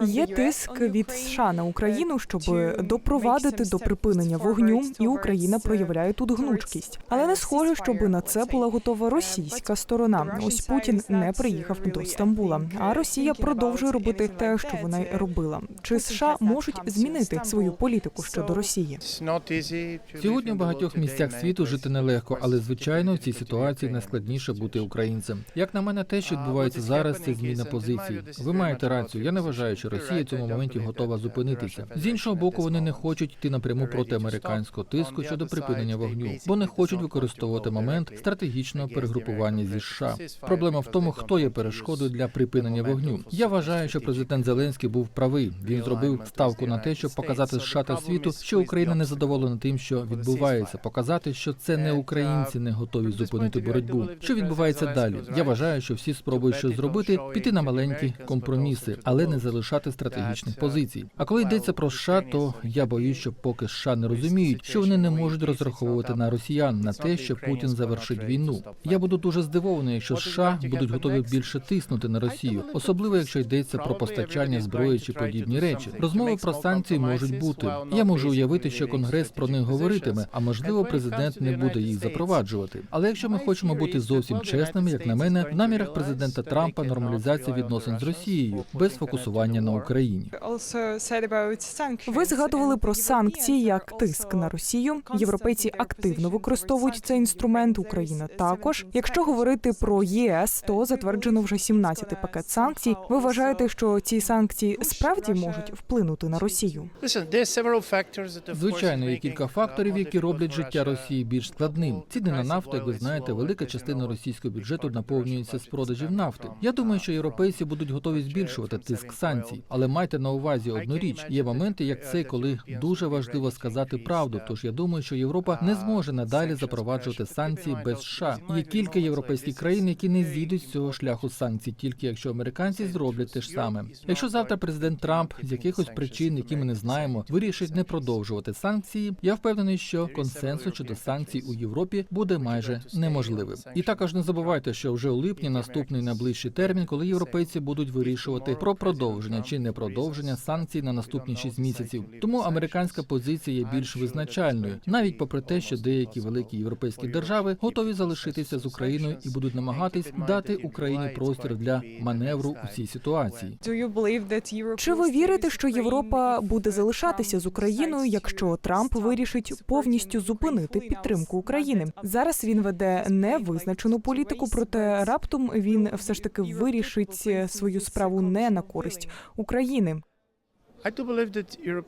Є тиск від США на Україну, щоб допровадити до припинення вогню, і Україна проявляє тут гнучкість. Але не схоже, щоб на це була готова російська сторона. Ось Путін не приїхав до Стамбула, а Росія продовжує робити те, що вона й робила. Чи США можуть змінити свою політику щодо Росії? Сьогодні в багатьох місцях світу жити нелегко, але звичайно в цій ситуації найскладніше бути українцем. Як на мене, те, що відбувається зараз, це зміна позиції. Ви маєте рацію. Я не вважаю, що Росія в цьому моменті готова зупинитися. З іншого боку, вони не хочуть йти напряму проти американського тиску щодо припинення вогню, бо не хочуть використовувати момент стратегічного перегрупування зі США. Проблема в тому, хто є перешкодою для припинення вогню. Я вважаю, що президент Зеленський був правий. Він зробив ставку на те, щоб показати США та світу, що Україна не задоволена тим, що відбувається, показати, що це не українці не готові зупинити боротьбу. Що відбувається далі? Я вважаю, що всі спробують щось зробити, піти на маленькі компроміси, але не залишати стратегічних позицій. А коли йдеться про США, то я боюсь, що поки США не розуміють, що вони не можуть розраховувати на росіян на те, що Путін завершить війну. Я буду дуже здивований, якщо США будуть готові більше тиснути на Росію, особливо якщо йдеться про постачання зброї чи подібні речі. Розмови про санкції можуть бути. Я можу уявити, що конгрес про них говоритиме, а можливо, президент не буде їх запроваджувати. Але якщо ми хочемо бути зовсім чесними, як на мене, в намірах президента Трампа нормалізація відносин з Росією без фокусування на Україні. Ви згадували про санкції як тиск на Росію. Європейці активно використовують цей інструмент. Україна також. Якщо говорити про ЄС, то затверджено вже 17-й пакет санкцій. Ви вважаєте, що ці санкції справді можуть вплинути на Росію? Звичайно, є кілька факторів, які роблять життя Росії більш складним. Ціни на нафту, як ви знаєте, велика частина російського бюджету наповнюється з продажів нафти. Я думаю, що європейці будуть готові збільшувати тиск санкцій, але майте на увазі одну річ: є моменти, як цей, коли дуже важливо сказати правду. Тож я думаю, що Європа не зможе надалі запроваджувати санкції без США. Є кілька європейських країн, які не зійдуть з цього шляху санкцій, тільки якщо американці зроблять те ж саме. Якщо завтра президент Трамп з якихось причин, які ми не знаємо, вирішить не продовжувати санкції, я впевнений, що консенсус щодо санкцій у Європі буде майже неможливим. І також не забувайте, що вже у липні наступний найближчий термін, коли європейці будуть вирішувати про продовження чи не продовження санкцій на наступні 6 місяців. Тому американська позиція є більш визначальною, навіть попри те, що деякі великі європейські держави готові залишитися з Україною і будуть намагатись дати Україні простір для маневру у цій ситуації. Чи ви вірите, що Європа буде залишатися з Україною, якщо Трамп вирішить повністю зупинити підтримку України? Зараз він веде невизначену політику, проте раптом він все ж таки вирішить свою справу не на користь України.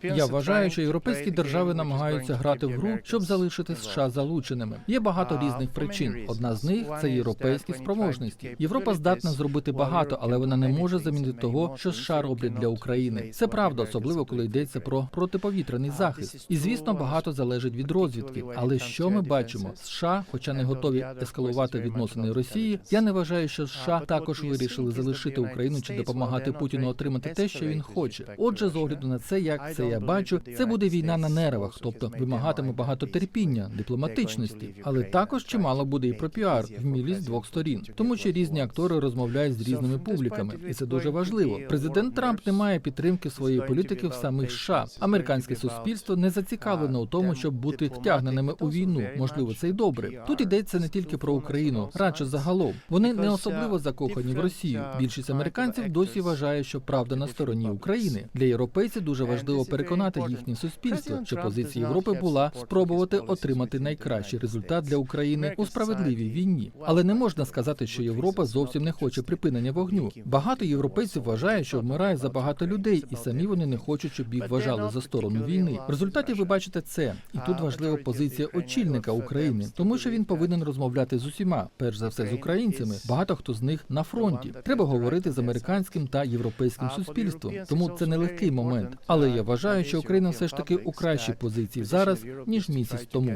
Я вважаю, що європейські держави намагаються грати в гру, щоб залишити США залученими. Є багато різних причин. Одна з них це європейські спроможності. Європа здатна зробити багато, але вона не може замінити того, що США роблять для України. Це правда, особливо коли йдеться про протиповітряний захист. І звісно, багато залежить від розвідки. Але що ми бачимо? США, хоча не готові ескалувати відносини Росії, я не вважаю, що США також вирішили залишити Україну чи допомагати Путіну отримати те, що він хоче. Отже, з огляду на це, як це я бачу, це буде війна на нервах, тобто вимагатиме багато терпіння, дипломатичності, але також чимало буде і про піар, вмілість двох сторін, тому що різні актори розмовляють з різними публіками, і це дуже важливо. Президент Трамп не має підтримки своєї політики в самих США. Американське суспільство не зацікавлено у тому, щоб бути втягненими у війну. Можливо, це й добре. Тут йдеться не тільки про Україну, радше загалом. Вони не особливо закохані в Росію. Більшість американців досі вважає, що правда на стороні України для європейців дуже важливо переконати їхнє суспільство, що позиція Європи була спробувати отримати найкращий результат для України у справедливій війні. Але не можна сказати, що Європа зовсім не хоче припинення вогню. Багато європейців вважають, що вмирає забагато людей, і самі вони не хочуть, щоб їх вважали за сторону війни. В результаті ви бачите це, і тут важлива позиція очільника України, тому що він повинен розмовляти з усіма, перш за все з українцями. Багато хто з них на фронті. Треба говорити з американським та європейським суспільством. Тому це нелегкий момент. Але я вважаю, що Україна все ж таки у кращій позиції зараз ніж місяць тому.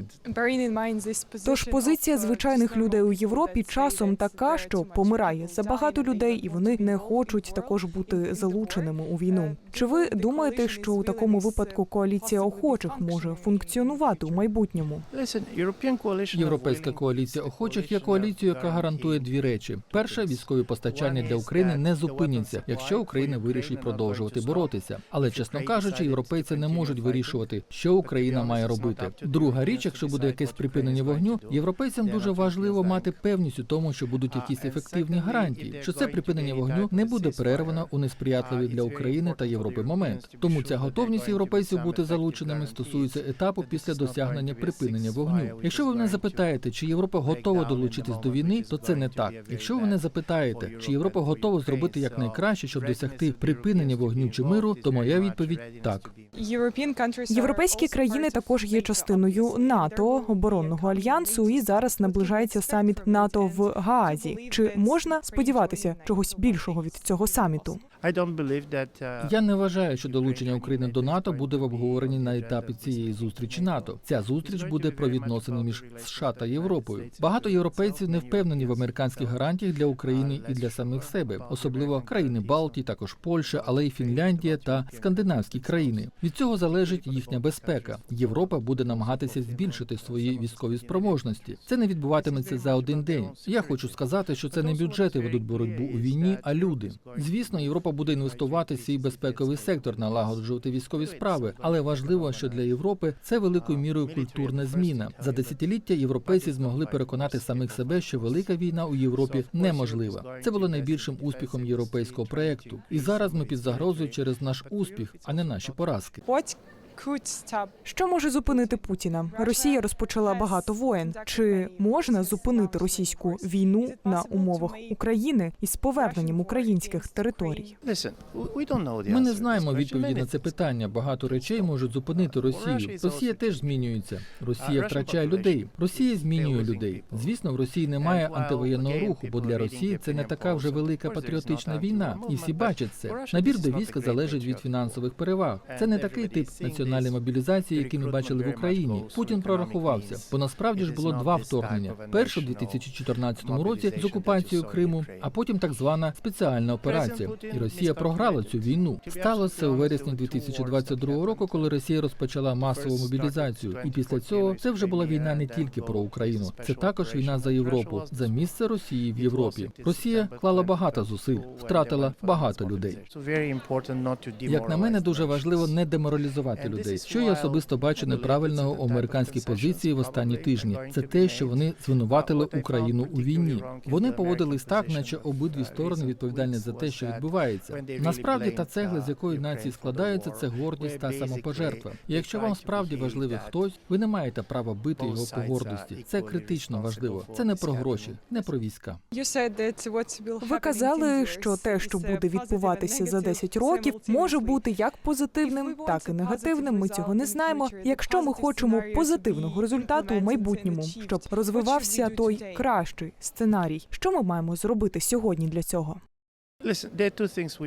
Тож позиція звичайних людей у Європі часом така, що помирає забагато людей, і вони не хочуть також бути залученими у війну. Чи ви думаєте, що у такому випадку коаліція охочих може функціонувати у майбутньому? Європейська коаліція охочих є коаліцією, яка гарантує дві речі: перше, військові постачання для України не зупиняться, якщо Україна вирішить продовжувати боротися. Але чесно кажучи, європейці не можуть вирішувати, що Україна має робити. Друга річ, якщо буде якесь припинення вогню, європейцям дуже важливо мати певність у тому, що будуть якісь ефективні гарантії, що це припинення вогню не буде перервано у несприятливий для України та Європи момент. Тому ця готовність європейців бути залученими стосується етапу після досягнення припинення вогню. Якщо ви мене запитаєте, чи Європа готова долучитись до війни, то це не так. Якщо ви мене запитаєте, чи Європа готова зробити якнайкраще, щоб досягти припинення вогню чи миру, то моя відповідь так. Європейські країни також є частиною НАТО, оборонного альянсу, і зараз наближається саміт НАТО в Гаазі. Чи можна сподіватися чогось більшого від цього саміту? Я не вважаю, що долучення України до НАТО буде в обговоренні на етапі цієї зустрічі НАТО. Ця зустріч буде про відносини між США та Європою. Багато європейців не впевнені в американських гарантіях для України і для самих себе, особливо країни Балтії, також Польща, але й Фінляндія та скандинавські країни. Від цього залежить їхня безпека. Європа буде намагатися збільшити свої військові спроможності. Це не відбуватиметься за один день. Я хочу сказати, що це не бюджети ведуть боротьбу у війні, а люди. Звісно, Європа буде інвестувати свій безпековий сектор, налагоджувати військові справи. Але важливо, що для Європи це великою мірою культурна зміна. За десятиліття європейці змогли переконати самих себе, що велика війна у Європі неможлива. Це було найбільшим успіхом європейського проекту. І зараз ми під загрозою через наш успіх, а не наші поразки. Що може зупинити Путіна? Росія розпочала багато воєн. Чи можна зупинити російську війну на умовах України із поверненням українських територій? Ми не знаємо відповіді на це питання. Багато речей можуть зупинити Росію. Росія теж змінюється. Росія втрачає людей. Росія змінює людей. Звісно, в Росії немає антивоєнного руху, бо для Росії це не така вже велика патріотична війна, і всі бачать це. Набір до війська залежить від фінансових переваг. Це не такий тип національної мобілізації, який ми бачили в Україні. Путін прорахувався, бо насправді ж було два вторгнення: перше в 2014 році з окупацією Криму, а потім так звана спеціальна операція. І Росія програла цю війну. Сталося це у вересні 2022 року, коли Росія розпочала масову мобілізацію. І після цього це вже була війна не тільки про Україну, це також війна за Європу, за місце Росії в Європі. Росія клала багато зусиль, втратила багато людей. Як на мене, дуже важливо не деморалізувати людей. Що я особисто бачу неправильного у американській позиції в останні тижні. Це те, що вони звинуватили Україну у війні. Вони поводились так, наче обидві сторони відповідальні за те, що відбувається. Насправді та цегла, з якої нації складаються, це гордість та самопожертва. І якщо вам справді важливий хтось, ви не маєте права бити його по гордості. Це критично важливо. Це не про гроші, не про війська. Ви казали, що те, що буде відбуватися за 10 років, може бути як позитивним, так і негативним. Ми цього не знаємо. Якщо ми хочемо позитивного результату у майбутньому, щоб розвивався той кращий сценарій, що ми маємо зробити сьогодні для цього?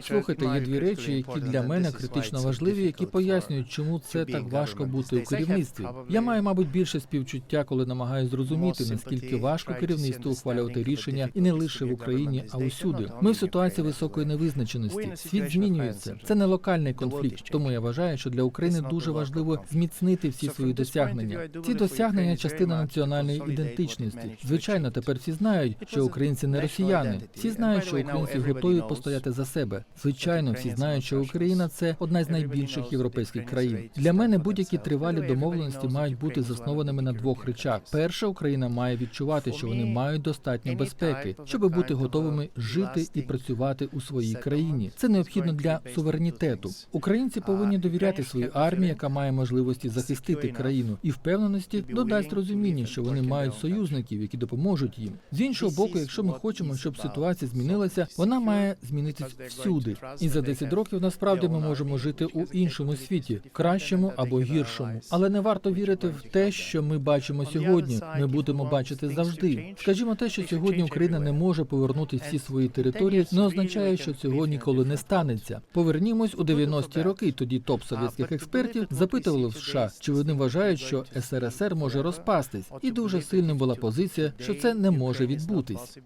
Слухайте, є дві речі, які для мене критично важливі, які пояснюють, чому це так важко бути у керівництві. Я маю, мабуть, більше співчуття, коли намагаюся зрозуміти, наскільки важко керівництву ухвалювати рішення і не лише в Україні, а усюди. Ми в ситуації високої невизначеності. Світ змінюється. Це не локальний конфлікт. Тому я вважаю, що для України дуже важливо зміцнити всі свої досягнення. Ці досягнення частина національної ідентичності. Звичайно, тепер всі знають, що українці не росіяни. Всі знають, що українці готові постояти за себе. Звичайно, всі знають, що Україна це одна з найбільших європейських країн. Для мене будь-які тривалі домовленості мають бути заснованими на двох речах. Перше, Україна має відчувати, що вони мають достатньо безпеки, щоб бути готовими жити і працювати у своїй країні. Це необхідно для суверенітету. Українці повинні довіряти своїй армії, яка має можливості захистити країну, і впевненості додасть розуміння, що вони мають союзників, які допоможуть їм. З іншого боку, якщо ми хочемо, щоб ситуація змінилася, вона має має змінитись всюди. І за 10 років насправді ми можемо жити у іншому світі, кращому або гіршому. Але не варто вірити в те, що ми бачимо сьогодні. Ми будемо бачити завжди. Скажімо, те, що сьогодні Україна не може повернути всі свої території, не означає, що цього ніколи не станеться. Повернімось у 90-ті роки. Тоді топ совєтських експертів запитували в США, чи вони вважають, що СРСР може розпастись, і дуже сильним була позиція, що це не може відбутись.